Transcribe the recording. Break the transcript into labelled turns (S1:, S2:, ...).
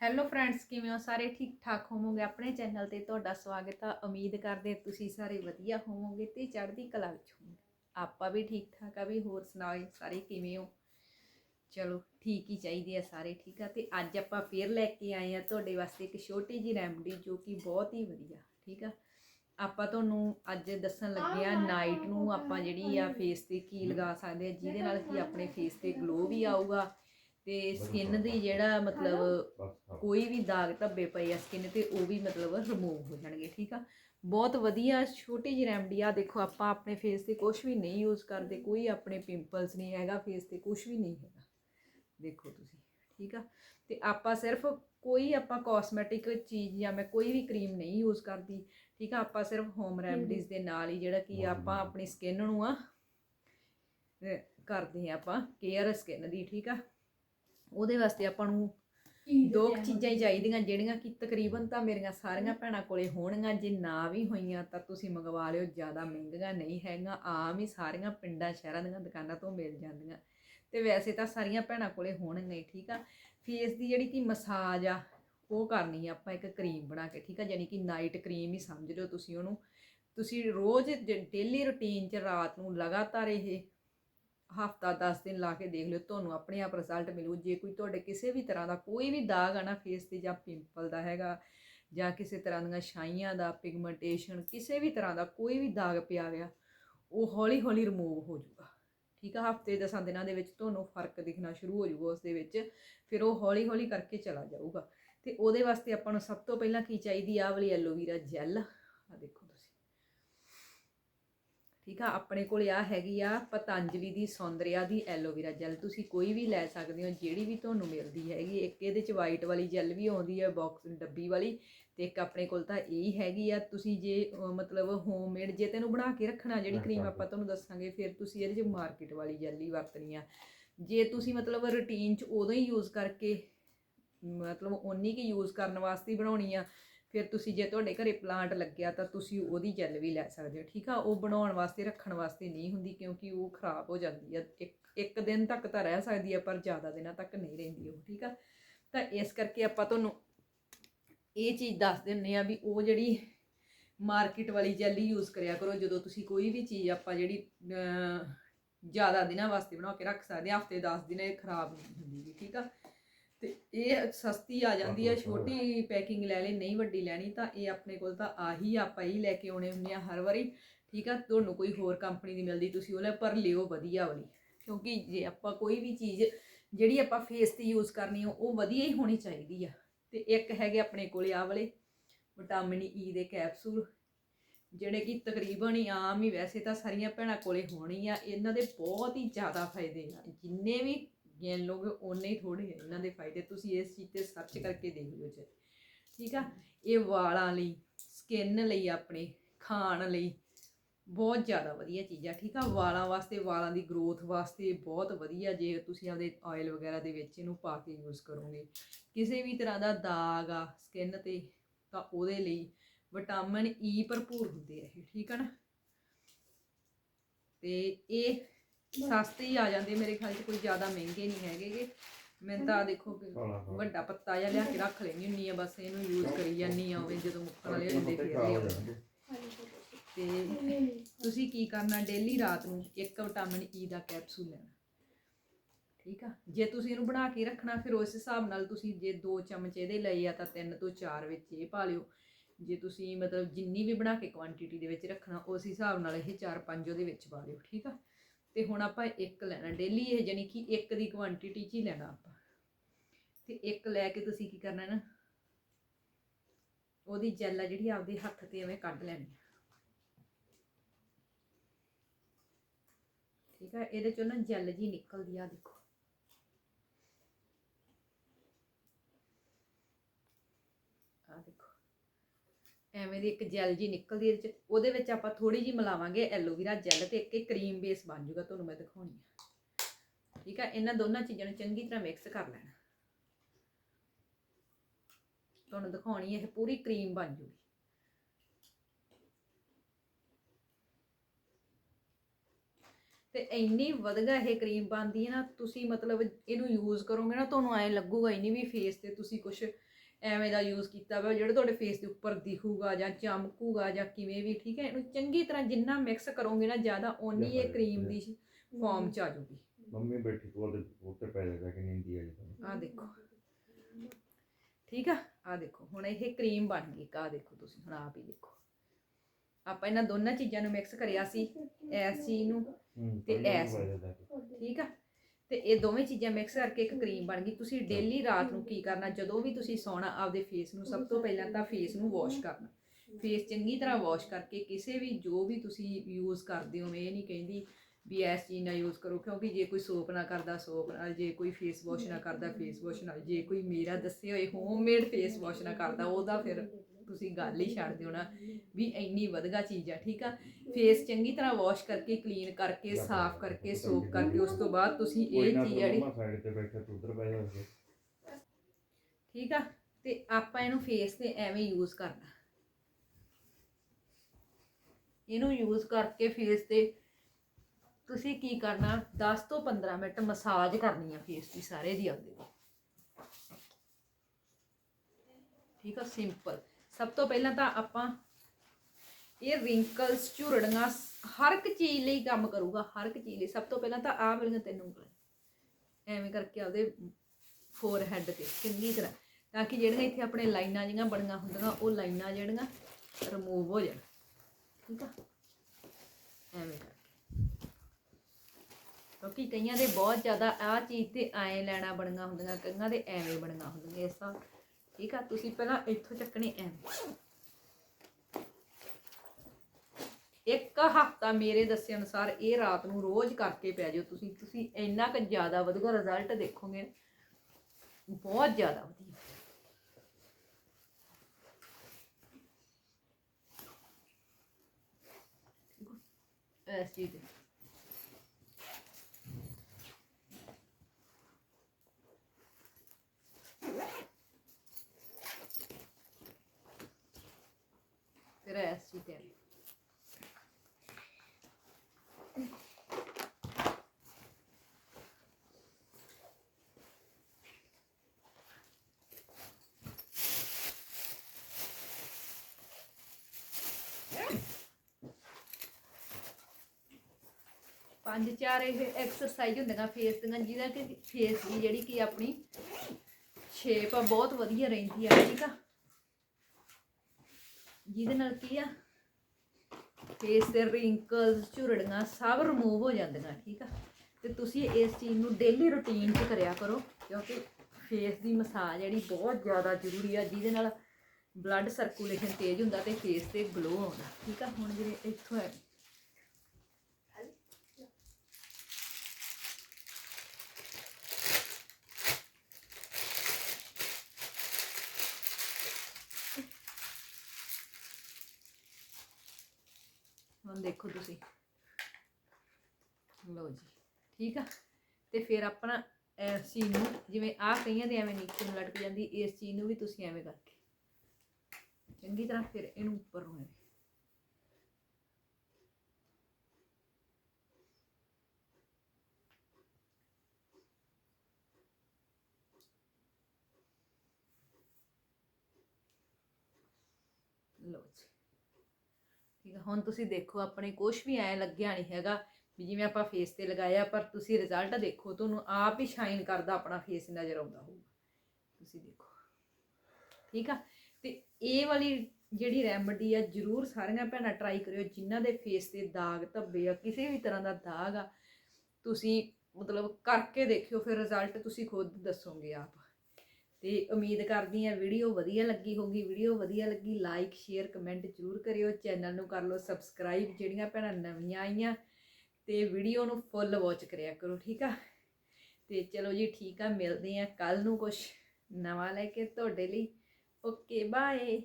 S1: Hello friends ਕਿਵੇਂ ਹੋ? ਸਾਰੇ ਠੀਕ ਠਾਕ ਹੋਵੋਗੇ? ਆਪਣੇ ਚੈਨਲ ਤੇ ਤੁਹਾਡਾ ਸਵਾਗਤ ਆ। ਉਮੀਦ ਕਰਦੇ ਤੁਸੀਂ ਸਾਰੇ ਵਧੀਆ ਹੋਵੋਗੇ ਤੇ ਚੜ੍ਹਦੀ ਕਲਾ ਵਿੱਚ ਹੋਵੋਗੇ। ਆਪਾਂ ਵੀ ਠੀਕ ਠਾਕ ਆ ਵੀ, ਹੋਰ ਸੁਣਾਓ ਸਾਰੇ ਕਿਵੇਂ ਹੋ? ਚਲੋ ਠੀਕ ਹੀ ਚਾਹੀਦੇ ਆ ਸਾਰੇ ਠੀਕ ਆ। ਤੇ ਅੱਜ ਆਪਾਂ ਫੇਰ ਲੈ ਕੇ ਆਏ ਆ ਤੁਹਾਡੇ ਵਾਸਤੇ ਇੱਕ ਛੋਟੀ ਜੀ ਰੈਮਡੀ ਜੋ ਕਿ ਬਹੁਤ ਹੀ ਵਧੀਆ, ਠੀਕ ਆ? ਆਪਾਂ ਤੁਹਾਨੂੰ ਅੱਜ ਦੱਸਣ ਲੱਗੇ ਆ ਨਾਈਟ ਨੂੰ ਆਪਾਂ ਜਿਹੜੀ ਆ ਫੇਸ ਤੇ ਕੀ ਲਗਾ ਸਕਦੇ ਆ, ਜਿਹਦੇ ਨਾਲ ਕਿ ਆਪਣੇ ਫੇਸ ਤੇ ਗਲੋ ਵੀ ਆਊਗਾ। ਤੇ ਸਕਿਨ ਦੀ ਜਿਹੜਾ ਮਤਲਬ ਕੋਈ ਵੀ ਦਾਗ ਧੱਬੇ ਪਏ ਆ ਸਕਿਨ ਤੇ ਉਹ ਵੀ ਮਤਲਬ ਰਿਮੂਵ ਹੋ ਜਾਣਗੇ ਠੀਕ ਆ? ਬਹੁਤ ਵਧੀਆ ਛੋਟੀ ਜਿਹੀ ਰੈਮਡੀ ਆ। ਦੇਖੋ ਆਪਾਂ ਆਪਣੇ ਫੇਸ ਤੇ ਕੁਝ ਵੀ ਨਹੀਂ ਯੂਜ਼ ਕਰਦੇ ਕੋਈ ਆਪਣੇ ਪਿੰਪਲਸ ਨਹੀਂ ਹੈਗਾ ਫੇਸ ਤੇ ਕੁਝ ਵੀ ਨਹੀਂ ਹੈਗਾ। ਦੇਖੋ ਤੁਸੀਂ ਠੀਕ ਆ? ਤੇ ਆਪਾਂ ਸਿਰਫ ਕੋਈ ਆਪਾਂ ਕਾਸਮੈਟਿਕ ਚੀਜ਼ ਜਾਂ ਮੈਂ ਕੋਈ ਵੀ ਕਰੀਮ ਨਹੀਂ ਯੂਜ਼ ਕਰਦੀ ਠੀਕ ਆ? ਆਪਾਂ ਸਿਰਫ ਹੋਮ ਰੈਮਡੀਜ਼ ਦੇ ਨਾਲ ਹੀ ਜਿਹੜਾ ਕੀ ਆਪਾਂ ਆਪਣੀ ਸਕਿਨ ਨੂੰ ਆ ਕਰਦੇ ਆ ਆਪਾਂ ਕੇਅਰ ਸਕਿਨ ਦੀ ਠੀਕ ਆ? ਉਹਦੇ ਵਾਸਤੇ ਆਪਾਂ ਨੂੰ ਦੋ ਕੁ ਚੀਜ਼ਾਂ ਹੀ ਚਾਹੀਦੀਆਂ ਜਿਹੜੀਆਂ ਕਿ ਤਕਰੀਬਨ ਤਾਂ ਮੇਰੀਆਂ ਸਾਰੀਆਂ ਭੈਣਾਂ ਕੋਲੇ ਹੋਣਗੀਆਂ ਜੇ ਨਾ ਵੀ ਹੋਈਆਂ ਤਾਂ ਤੁਸੀਂ ਮੰਗਵਾ ਲਿਓ ਜ਼ਿਆਦਾ ਮਹਿੰਗੀਆਂ ਨਹੀਂ ਹੈਗੀਆਂ ਆਮ ਹੀ ਸਾਰੀਆਂ ਪਿੰਡਾਂ ਸ਼ਹਿਰਾਂ ਦੀਆਂ ਦੁਕਾਨਾਂ ਤੋਂ ਮਿਲ ਜਾਂਦੀਆਂ। ਤੇ ਵੈਸੇ ਤਾਂ ਸਾਰੀਆਂ ਭੈਣਾਂ ਕੋਲੇ ਹੋਣਗੀਆਂ ਹੀ ਠੀਕ ਆ? ਫੇਸ ਦੀ ਜਿਹੜੀ ਕਿ ਮਸਾਜ ਆ ਉਹ ਕਰਨੀ ਆ ਆਪਾਂ ਇੱਕ ਕਰੀਮ ਬਣਾ ਕੇ ਠੀਕ ਆ? ਯਾਨੀ ਕਿ ਨਾਈਟ ਕਰੀਮ ਹੀ ਸਮਝ ਲਿਓ ਤੁਸੀਂ ਉਹਨੂੰ। ਤੁਸੀਂ ਰੋਜ਼ ਡੇਲੀ ਰੁਟੀਨ 'ਚ ਰਾਤ ਨੂੰ ਲਗਾਤਾਰ ਇਹ ਹਫਤਾ 10 ਦਿਨ ਲਾ ਕੇ ਦੇਖ ਲਿਓ, ਤੁਹਾਨੂੰ ਆਪਣੇ ਆਪ ਰਿਜ਼ਲਟ ਮਿਲੂ। ਜੇ ਕੋਈ ਤੁਹਾਡੇ ਕਿਸੇ ਵੀ ਤਰ੍ਹਾਂ ਦਾ ਕੋਈ ਵੀ ਦਾਗ ਆ ਨਾ ਫੇਸ ਤੇ ਜਾਂ ਪਿੰਪਲ ਦਾ ਹੈਗਾ, ਜਾਂ ਕਿਸੇ ਤਰ੍ਹਾਂ ਦੀਆਂ ਛਾਈਆਂ ਦਾ ਪਿਗਮੈਂਟੇਸ਼ਨ ਕਿਸੇ ਵੀ ਤਰ੍ਹਾਂ ਦਾ ਕੋਈ ਵੀ ਦਾਗ ਪਿਆ ਆ ਉਹ ਹੌਲੀ ਹੌਲੀ ਰਿਮੂਵ ਹੋ ਜਾਊਗਾ। ਠੀਕ ਆ? ਹਫ਼ਤੇ, ਦਸਾਂ ਦਿਨਾਂ ਦੇ ਵਿੱਚ ਤੁਹਾਨੂੰ ਫ਼ਰਕ ਦਿਖਣਾ ਸ਼ੁਰੂ ਹੋ ਜਾਊਗਾ ਉਸ ਦੇ ਵਿੱਚ, ਫਿਰ ਉਹ ਹੌਲੀ ਹੌਲੀ ਕਰਕੇ ਚਲਾ ਜਾਊਗਾ। ਤੇ ਉਹਦੇ ਵਾਸਤੇ ਆਪਾਂ ਨੂੰ ਸਭ ਤੋਂ ਪਹਿਲਾਂ ਕੀ ਚਾਹੀਦੀ ਆ? ਵਾਲੀ ਐਲੋਵੀਰਾ ਜੈਲ ਆ ਦੇਖੋ। ਠੀਕ ਆ? ਆਪਣੇ ਕੋਲ ਆ ਹੈਗੀ ਆ ਪਤੰਜਲੀ ਦੀ ਸੌਂਦਰਿਆ ਦੀ ਐਲੋਵੇਰਾ ਜੈਲ ਤੁਸੀਂ ਕੋਈ ਵੀ ਲੈ ਸਕਦੇ ਹੋ ਜਿਹੜੀ ਵੀ ਤੁਹਾਨੂੰ ਮਿਲਦੀ ਹੈਗੀ। ਇੱਕ ਇਹਦੇ ਚ ਵਾਈਟ ਵਾਲੀ ਜੈਲ ਵੀ ਆਉਂਦੀ ਹੈ ਬਾਕਸ ਡੱਬੀ ਵਾਲੀ। ਤੇ ਇੱਕ ਆਪਣੇ ਕੋਲ ਤਾਂ ਇਹ ਹੈਗੀ ਆ। ਤੁਸੀਂ ਜੇ ਮਤਲਬ ਹੋਮਮੇਡ ਜੇ ਤੈਨੂੰ ਬਣਾ ਕੇ ਰੱਖਣਾ ਜਿਹੜੀ ਕਰੀਮ ਆਪਾਂ ਤੁਹਾਨੂੰ ਦੱਸਾਂਗੇ ਫਿਰ ਤੁਸੀਂ ਇਹਦੇ ਚ ਮਾਰਕੀਟ ਵਾਲੀ ਜੈਲ ਹੀ ਵਰਤਣੀ ਆ। ਜੇ ਤੁਸੀਂ ਮਤਲਬ ਰੁਟੀਨ ਚ ਉਦੋਂ ਹੀ ਯੂਜ਼ ਕਰਕੇ ਮਤਲਬ ਓਨੀ ਕੀ ਯੂਜ਼ ਕਰਨ ਵਾਸਤੇ ਬਣਾਉਣੀ ਆ ਫਿਰ ਤੁਸੀਂ ਜੇ ਤੁਹਾਡੇ ਘਰੇ ਪਲਾਂਟ ਲੱਗਿਆ ਤਾਂ ਤੁਸੀਂ ਉਹਦੀ ਜੈਲ ਵੀ ਲੈ ਸਕਦੇ ਹੋ ਠੀਕ ਆ? ਉਹ ਬਣਾਉਣ ਵਾਸਤੇ ਰੱਖਣ ਵਾਸਤੇ ਨਹੀਂ ਹੁੰਦੀ ਕਿਉਂਕਿ ਉਹ ਖਰਾਬ ਹੋ ਜਾਂਦੀ ਆ। ਇੱਕ ਇੱਕ ਦਿਨ ਤੱਕ ਤਾਂ ਰਹਿ ਸਕਦੀ ਆ ਪਰ ਜ਼ਿਆਦਾ ਦਿਨਾਂ ਤੱਕ ਨਹੀਂ ਰਹਿੰਦੀ ਉਹ ਠੀਕ ਆ? ਤਾਂ ਇਸ ਕਰਕੇ ਆਪਾਂ ਤੁਹਾਨੂੰ ਇਹ ਚੀਜ਼ ਦੱਸ ਦਿੰਨੇ ਆ ਵੀ ਉਹ ਜਿਹੜੀ ਮਾਰਕੀਟ ਵਾਲੀ ਜੈਲ ਹੀ ਯੂਜ਼ ਕਰਿਆ ਕਰੋ ਜਦੋਂ ਤੁਸੀਂ ਕੋਈ ਵੀ ਚੀਜ਼ ਆਪਾਂ ਜਿਹੜੀ ਜ਼ਿਆਦਾ ਦਿਨਾਂ ਵਾਸਤੇ ਬਣਾ ਕੇ ਰੱਖ ਸਕਦੇ ਆ ਹਫ਼ਤੇ 10 ਦਿਨ ਇਹ ਖਰਾਬ ਨਹੀਂ ਹੁੰਦੀ ਗੀ, ਠੀਕ ਆ? ਤੇ ਇਹ ਸਸਤੀ ਆ ਜਾਂਦੀ ਹੈ ਛੋਟੀ ਪੈਕਿੰਗ ਲੈ ਲਈ ਨਹੀਂ ਵੱਡੀ ਲੈਣੀ ਤਾਂ ਇਹ ਆਪਣੇ ਕੋਲ ਤਾਂ ਆਹੀ ਆਪਾਂ ਹੀ ਲੈ ਕੇ ਆਉਣੇ ਹੁੰਦੇ ਆ ਹਰ ਵਾਰੀ। ਠੀਕ ਆ ਤੁਹਾਨੂੰ ਕੋਈ ਹੋਰ ਕੰਪਨੀ ਦੀ ਮਿਲਦੀ ਤੁਸੀਂ ਉਹ ਲੈ ਪਰ ਲਿਓ ਵਧੀਆ ਵਾਲੀ। ਕਿਉਂਕਿ ਜੇ ਆਪਾਂ ਕੋਈ ਵੀ ਚੀਜ਼ ਜਿਹੜੀ ਆਪਾਂ ਫੇਸ ਤੇ ਯੂਜ਼ ਕਰਨੀ ਆ ਉਹ ਵਧੀਆ ਹੀ ਹੋਣੀ ਚਾਹੀਦੀ ਆ। ਤੇ ਇੱਕ ਹੈਗੇ ਆਪਣੇ ਕੋਲੇ ਆ ਵਾਲੇ ਵਿਟਾਮਿਨ ਈ ਦੇ ਕੈਪਸੂਲ ਜਿਹੜੇ ਕਿ ਤਕਰੀਬਨ ਹੀ ਆਮ ਹੀ ਵੈਸੇ ਤਾਂ ਸਾਰੀਆਂ ਭੈਣਾਂ ਕੋਲੇ ਹੋਣੀ ਆ ਇਹਨਾਂ ਦੇ ਬਹੁਤ ਹੀ ਜ਼ਿਆਦਾ ਫਾਇਦੇ ਆ। ਜਿੰਨੇ ਵੀ ਗਿਣ ਲੋਗੇ ਓਨੇ ਹੀ ਥੋੜੇ ਆ ਇਹਨਾਂ ਦੇ ਫਾਇਦੇ। ਤੁਸੀਂ ਇਸ ਚੀਜ਼ ਤੇ ਸਰਚ ਕਰਕੇ ਦੇਖ ਲਿਓ ਜੀ। ਠੀਕ ਆ? ਇਹ ਵਾਲਾਂ ਲਈ ਸਕਿਨ ਲਈ ਆਪਣੇ, ਖਾਣ ਲਈ ਬਹੁਤ ਜ਼ਿਆਦਾ ਵਧੀਆ ਚੀਜ਼ ਆ ਠੀਕ ਆ? ਵਾਲਾਂ ਵਾਸਤੇ, ਵਾਲਾਂ ਦੀ ਗਰੋਥ ਵਾਸਤੇ ਬਹੁਤ ਵਧੀਆ ਜੇ ਤੁਸੀਂ ਆਪਦੇ ਆਇਲ ਵਗੈਰਾ ਦੇ ਵਿੱਚ ਇਹਨੂੰ ਪਾ ਕੇ ਯੂਜ਼ ਕਰੋਗੇ। ਕਿਸੇ ਵੀ ਤਰ੍ਹਾਂ ਦਾ ਦਾਗ ਆ ਸਕਿਨ ਤੇ, ਤਾਂ ਉਹਦੇ ਲਈ ਵਿਟਾਮਿਨ ਈ e ਭਰਪੂਰ ਹੁੰਦੇ ਆ ਇਹ, ਠੀਕ ਆ ਨਾ? ਤੇ ਇਹ ਸਸਤੇ ਹੀ ਆ ਜਾਂਦੇ ਮੇਰੇ ਖਿਆਲ 'ਚ ਕੋਈ ਜ਼ਿਆਦਾ ਮਹਿੰਗੇ ਨਹੀਂ ਹੈਗੇਗੇ। ਮੈਂ ਤਾਂ ਦੇਖੋ ਕਿ ਵੱਡਾ ਪੱਤਾ ਜਿਹਾ ਲਿਆ ਕੇ ਰੱਖ ਲੈਣੀ ਹੁੰਨੀ ਆ ਬਸ ਇਹਨੂੰ ਯੂਜ਼ ਕਰੀ ਜਾਂਦੀ ਆ ਉਹ ਜਦੋਂ ਮੁੱਕਣ ਵਾਲੇ ਹੋ ਜਾਂਦੇ ਫਿਰ ਲਿਆਉਂਦੀ ਤੇ ਤੁਸੀਂ ਕੀ ਕਰਨਾ? ਡੇਲੀ ਰਾਤ ਨੂੰ ਇੱਕ ਵਿਟਾਮਿਨ ਈ ਦਾ ਕੈਪਸੂਲ ਲੈਣਾ। ਠੀਕ ਆ? ਜੇ ਤੁਸੀਂ ਇਹਨੂੰ ਬਣਾ ਕੇ ਰੱਖਣਾ ਫਿਰ ਉਸ ਹਿਸਾਬ ਨਾਲ ਤੁਸੀਂ ਜੇ 2 ਚਮਚ ਇਹਦੇ ਲਏ ਆ ਤਾਂ 3 ਤੋਂ 4 ਵਿੱਚ ਇਹ ਪਾ ਲਿਓ। ਜੇ ਤੁਸੀਂ ਮਤਲਬ ਜਿੰਨੀ ਵੀ ਬਣਾ ਕੇ ਕੁਆਂਟੀਟੀ ਦੇ ਵਿੱਚ ਰੱਖਣਾ ਉਸ ਹਿਸਾਬ ਨਾਲ ਇਹ 4-5 ਉਹਦੇ ਵਿੱਚ ਪਾ ਲਿਓ। ਠੀਕ ਆ? ਤੇ ਹੁਣ ਆਪਾਂ ਇੱਕ ਲੈਣਾ ਡੇਲੀ ਇਹ ਜਾਨੀ ਕਿ ਇੱਕ ਦੀ ਕੁਆਂਟੀਟੀ 'ਚ ਹੀ ਲੈਣਾ ਆਪਾਂ। ਤੇ ਇੱਕ ਲੈ ਕੇ ਤੁਸੀਂ ਕੀ ਕਰਨਾ ਨਾ? ਉਹਦੀ ਜੈਲ ਆ ਜਿਹੜੀ ਆਪਦੇ ਹੱਥ ਤੇ ਐਵੇਂ ਕੱਢ ਲੈਣੀ ਠੀਕ ਆ? ਇਹਦੇ ਚੋਂ ਨਾ ਜੈਲ ਜੀ ਨਿਕਲਦੀ ਆ ਦੇਖੋ। ਆ ਦੇਖੋ। ਐਵੇਂ ਦੀ ਇੱਕ ਜੈਲ ਜੀ ਨਿਕਲਦੀ ਇਹਦੇ ਚ, ਉਹਦੇ ਵਿੱਚ ਆਪਾਂ ਥੋੜੀ ਜੀ ਮਿਲਾਵਾਂਗੇ ਐਲੋਵੀਰਾ ਜੈਲ ਤੇ ਇੱਕ ਕਰੀਮ ਬੇਸ ਬਣ ਜਾਊਗਾ ਤੁਹਾਨੂੰ ਮੈਂ ਦਿਖਾਉਣੀ ਆ। ਠੀਕ ਆ, ਇਹਨਾਂ ਦੋਨਾਂ ਚੀਜ਼ਾਂ ਨੂੰ ਚੰਗੀ ਤਰ੍ਹਾਂ ਮਿਕਸ ਕਰ ਲੈਣਾ। ਤੁਹਾਨੂੰ ਦਿਖਾਉਣੀ ਇਹ ਪੂਰੀ ਕਰੀਮ ਬਣ ਜੂਗੀ। ਤੇ ਇੰਨੀ ਵਧੀਆ ਇਹ ਕਰੀਮ ਬਣਦੀ ਹੈ ਨਾ, ਤੁਸੀਂ ਮਤਲਬ ਇਹਨੂੰ ਯੂਜ਼ ਕਰੋਗੇ ਨਾ, ਤੁਹਾਨੂੰ ਐਂ ਲੱਗੂਗਾ ਹੀ ਨਹੀਂ ਵੀ ਫੇਸ ਤੇ ਤੁਸੀਂ ਕੁਝ ਐਵੇਂ ਦਾ ਯੂਜ਼ ਕੀਤਾ ਵਾ ਜਿਹੜਾ ਤੁਹਾਡੇ ਫੇਸ ਦੇ ਉੱਪਰ ਦਿਖੂਗਾ ਜਾਂ ਚਮਕੂਗਾ ਜਾਂ ਕਿਵੇਂ ਵੀ ਠੀਕ ਹੈ? ਇਹਨੂੰ ਚੰਗੀ ਤਰ੍ਹਾਂ ਜਿੰਨਾ ਮਿਕਸ ਕਰੋਗੇ ਨਾ ਜ਼ਿਆਦਾ ਓਨੀ ਇਹ ਕਰੀਮ ਦੀ ਫਾਰਮ ਚ ਆ ਜਾਊਗੀ।
S2: ਮੰਮੀ ਬੈਠੀ ਕੋਲ ਉੱਤੇ ਪੈ ਜਾ ਕੇ ਨੀਂਦੀ ਆ ਜੀ
S1: ਆ ਦੇਖੋ। ਠੀਕ ਆ? ਆ ਦੇਖੋ ਹੁਣ ਇਹ ਕਰੀਮ ਬਣ ਗਈ ਆ ਦੇਖੋ ਤੁਸੀਂ ਹੁਣ ਆਪ ਹੀ ਦੇਖੋ। ਆਪਾਂ ਇਹਨਾਂ ਦੋਨਾਂ ਚੀਜ਼ਾਂ ਨੂੰ ਮਿਕਸ ਕਰਿਆ ਸੀ ਚੀਜ਼ ਨੂੰ ਤੇ ਐਸ। ਠੀਕ ਆ? ਤੇ ਇਹ ਦੋਵੇਂ ਚੀਜ਼ਾਂ ਮਿਕਸ ਕਰਕੇ ਇੱਕ ਕਰੀਮ ਬਣ ਗਈ। ਤੁਸੀਂ ਡੇਲੀ ਰਾਤ ਨੂੰ ਕੀ ਕਰਨਾ ਜਦੋਂ ਵੀ ਤੁਸੀਂ ਸੌਣਾ ਆਪਦੇ ਫੇਸ ਨੂੰ ਸਭ ਤੋਂ ਪਹਿਲਾਂ ਤਾਂ ਫੇਸ ਨੂੰ ਵਾਸ਼ ਕਰਨਾ। ਫੇਸ ਚੰਗੀ ਤਰ੍ਹਾਂ ਵਾਸ਼ ਕਰਕੇ ਕਿਸੇ ਵੀ ਜੋ ਵੀ ਤੁਸੀਂ ਯੂਜ਼ ਕਰਦੇ ਹੋ ਮੈਂ ਇਹ ਨਹੀਂ ਕਹਿੰਦੀ ਵੀ ਇਸ ਚੀਜ਼ ਨਾਲ ਯੂਜ਼ ਕਰੋ ਕਿਉਂਕਿ ਜੇ ਕੋਈ ਸੋਪ ਨਾ ਕਰਦਾ ਸੋਪ ਨਾਲ ਜੇ ਕੋਈ ਫੇਸ ਵਾਸ਼ ਨਾ ਕਰਦਾ ਫੇਸ ਵਾਸ਼ ਨਾਲ ਜੇ ਕੋਈ ਮੇਰਾ ਦੱਸੇ ਹੋਏ ਹੋਮਮੇਡ ਫੇਸ ਵਾਸ਼ ਨਾ ਕਰਦਾ ਉਹਦਾ ਫਿਰ ਤੁਸੀਂ ਗੱਲ ਹੀ ਛੱਡ ਦਿਓ ਨਾ ਵੀ ਇੰਨੀ ਵਧੀਆ ਚੀਜ਼ ਆ ਠੀਕ ਆ? ਫੇਸ ਚੰਗੀ ਤਰ੍ਹਾਂ ਵਾਸ਼ ਕਰਕੇ ਕਲੀਨ ਕਰਕੇ ਸਾਫ਼ ਕਰਕੇ ਸੋਪ ਕਰਕੇ ਉਸ ਤੋਂ ਬਾਅਦ ਤੁਸੀਂ ਇਹ ਚੀਜ਼ ਜਿਹੜੀ
S2: ਸਾਈਡ ਤੇ ਬੈਠਾ ਤੂੰ ਉਧਰ ਬਹਿ ਜਾ
S1: ਠੀਕ ਆ? ਤੇ ਆਪਾਂ ਇਹਨੂੰ ਫੇਸ ਤੇ ਐਵੇਂ ਯੂਜ਼ ਕਰਨਾ। ਇਹਨੂੰ ਯੂਜ਼ ਕਰਕੇ ਫੇਸ ਤੇ ਤੁਸੀਂ ਕੀ ਕਰਨਾ? 10 ਤੋਂ 15 ਮਿੰਟ ਮਸਾਜ ਕਰਨੀ ਆ ਫੇਸ ਦੀ ਸਾਰੇ ਦੀ ਆਪਦੇ ਦੀ ਠੀਕ ਆ? ਸਿੰਪਲ ਸਭ ਤੋਂ ਪਹਿਲਾਂ ਤਾਂ ਆਪਾਂ ਇਹ ਰਿੰਕਲਸ ਝੁਰੜੀਆਂ, ਹਰ ਇੱਕ ਚੀਜ਼ ਲਈ ਕੰਮ ਕਰੂਗਾ, ਹਰ ਇੱਕ ਚੀਜ਼ ਲਈ। ਸਭ ਤੋਂ ਪਹਿਲਾਂ ਤਾਂ ਆ ਮੇਰੀਆਂ ਤੈਨੂੰ ਉਂਗਲਾਂ ਐਵੇਂ ਕਰਕੇ ਆਪਦੇ ਫੋਰਹੈੱਡ ਤੇ, ਚੰਗੀ ਤਰ੍ਹਾਂ। ਤਾਂ ਕਿ ਜਿਹੜੀਆਂ ਇੱਥੇ ਆਪਣੇ ਲਾਈਨਾਂ ਜਿਹੀਆਂ ਬਣੀਆਂ ਹੁੰਦੀਆਂ, ਉਹ ਲਾਈਨਾਂ ਜਿਹੜੀਆਂ ਰਿਮੂਵ ਹੋ ਜਾਣ। ਠੀਕ ਆ? ਐਵੇਂ ਕਿਉਂਕਿ ਕਈਆਂ ਦੇ ਬਹੁਤ ਜ਼ਿਆਦਾ ਆਹ ਚੀਜ਼ ਤੇ ਐਂ ਲੈਣਾ ਬਣੀਆਂ ਹੁੰਦੀਆਂ, ਕਈਆਂ ਦੇ ਐਵੇਂ ਬਣੀਆਂ ਹੁੰਦੀਆਂ, ਇਸ ਤਰ੍ਹਾਂ। ਠੀਕ ਆ, ਤੁਸੀਂ ਪਹਿਲਾਂ ਇੱਥੋਂ ਚੱਕਣੇ ਐਵੇਂ ਇੱਕ ਹਫਤਾ ਮੇਰੇ ਦੱਸੇ ਅਨੁਸਾਰ ਇਹ ਰਾਤ ਨੂੰ ਰੋਜ਼ ਕਰਕੇ ਪੈ ਜਾਓ ਤੁਸੀਂ ਤੁਸੀਂ ਇੰਨਾ ਕੁ ਜ਼ਿਆਦਾ ਵਧੀਆ ਰਿਜ਼ਲਟ ਦੇਖੋਗੇ, ਬਹੁਤ ਜ਼ਿਆਦਾ ਵਧੀਆ। ਇਸ ਚੀਜ਼ ਦੇ ਫਿਰ ਇਸ ਪੰਜ ਚਾਰ ਇਹ ਐਕਸਰਸਾਈਜ਼ ਹੁੰਦੀਆਂ ਫੇਸ ਦੀਆਂ ਜਿਹਦਾ ਕਿ ਫੇਸ ਦੀ ਜਿਹੜੀ ਕਿ ਆਪਣੀ ਸ਼ੇਪ ਆ, ਬਹੁਤ ਵਧੀਆ ਰਹਿੰਦੀ ਆ, ਠੀਕ ਆ? ਜਿਹਦੇ ਨਾਲ ਕੀ ਆ? ਫੇਸ ਤੇ ਰਿੰਕਲਸ ਝੁਰੜੀਆਂ ਸਭ ਰਿਮੂਵ ਹੋ ਜਾਂਦੀਆਂ, ਠੀਕ ਆ? ਤੇ ਤੁਸੀਂ ਇਸ ਚੀਜ਼ ਨੂੰ ਡੇਲੀ ਰੁਟੀਨ 'ਚ ਕਰਿਆ ਕਰੋ, ਕਿਉਂਕਿ ਫੇਸ ਦੀ ਮਸਾਜ ਜਿਹੜੀ ਬਹੁਤ ਜ਼ਿਆਦਾ ਜ਼ਰੂਰੀ ਆ, ਜਿਹਦੇ ਨਾਲ ਬਲੱਡ ਸਰਕੂਲੇਸ਼ਨ ਤੇਜ਼ ਹੁੰਦਾ ਤੇ ਫੇਸ ਤੇ ਗਲੋ ਆਉਂਦਾ, ਠੀਕ ਆ? ਹੁਣ ਜਿਹੜੇ ਇੱਥੋਂ ਹੁਣ ਦੇਖੋ ਤੁਸੀਂ। ਲਓ ਜੀ, ਠੀਕ ਆ? ਤੇ ਫਿਰ ਆਪਣਾ ਇਸ ਚੀਜ਼ ਨੂੰ, ਜਿਵੇਂ ਆਹ ਕਈਆਂ ਦੇ ਐਵੇਂ ਨੀਚੇ ਨੂੰ ਲਟਕ ਜਾਂਦੀ, ਇਸ ਚੀਜ਼ ਨੂੰ ਵੀ ਤੁਸੀਂ ਐਵੇਂ ਕਰਕੇ। ਚੰਗੀ ਤਰ੍ਹਾਂ ਫਿਰ ਇਹਨੂੰ ਉੱਪਰ ਨੂੰ ਐਵੇਂ ਲਓ ਜੀ ਠੀਕ ਆ? ਹੁਣ ਤੁਸੀਂ ਦੇਖੋ, ਆਪਣੇ ਕੁਝ ਵੀ ਐ ਲੱਗਿਆ ਨਹੀਂ ਹੈਗਾ ਵੀ ਜਿਵੇਂ ਆਪਾਂ ਫੇਸ ਤੇ ਲਗਾਇਆ ਪਰ ਤੁਸੀਂ ਰਿਜ਼ਲਟ ਦੇਖੋ, ਤੁਹਾਨੂੰ ਆਪ ਹੀ ਸ਼ਾਈਨ ਕਰਦਾ ਆਪਣਾ ਫੇਸ ਨਜ਼ਰ ਆਉਂਦਾ ਹੋਊਗਾ। ਤੁਸੀਂ ਦੇਖੋ। ਠੀਕ ਆ? ਤੇ ਇਹ ਵਾਲੀ ਜਿਹੜੀ ਰੈਮਡੀ ਆ, ਜਰੂਰ ਸਾਰੀਆਂ ਭੈਣਾਂ ਟਰਾਈ ਕਰਿਓ, ਜਿਨ੍ਹਾਂ ਦੇ ਫੇਸ ਤੇ ਦਾਗ ਧੱਬੇ ਆ, ਕਿਸੇ ਵੀ ਤਰ੍ਹਾਂ ਦਾ ਦਾਗ ਆ, ਤੁਸੀਂ ਮਤਲਬ ਕਰਕੇ ਦੇਖਿਓ, ਫਿਰ ਰਿਜ਼ਲਟ ਤੁਸੀਂ ਖੁਦ ਦੱਸੋਗੇ ਆਪ। ਤੇ ਉਮੀਦ ਕਰਦੀ ਹਾਂ ਵੀਡੀਓ ਵਧੀਆ ਲੱਗੀ ਹੋਗੀ ਵੀਡੀਓ ਵਧੀਆ ਲੱਗੀ ਲਾਈਕ ਸ਼ੇਅਰ ਕਮੈਂਟ ਜ਼ਰੂਰ ਕਰਿਓ। ਚੈਨਲ ਨੂੰ ਕਰ ਲਓ ਸਬਸਕ੍ਰਾਈਬ ਜਿਹੜੀਆਂ ਭੈਣਾਂ ਨਵੀਆਂ ਆਈਆਂ। ਤੇ ਵੀਡੀਓ ਨੂੰ ਫੁੱਲ ਵਾਚ ਕਰਿਆ ਕਰੋ, ਠੀਕ ਆ? ਤੇ ਚਲੋ ਜੀ ਠੀਕ ਆ, ਮਿਲਦੇ ਆ ਕੱਲ ਨੂੰ ਕੁਝ ਨਵਾਂ ਲੈ ਕੇ ਤੁਹਾਡੇ ਲਈ। Okay bye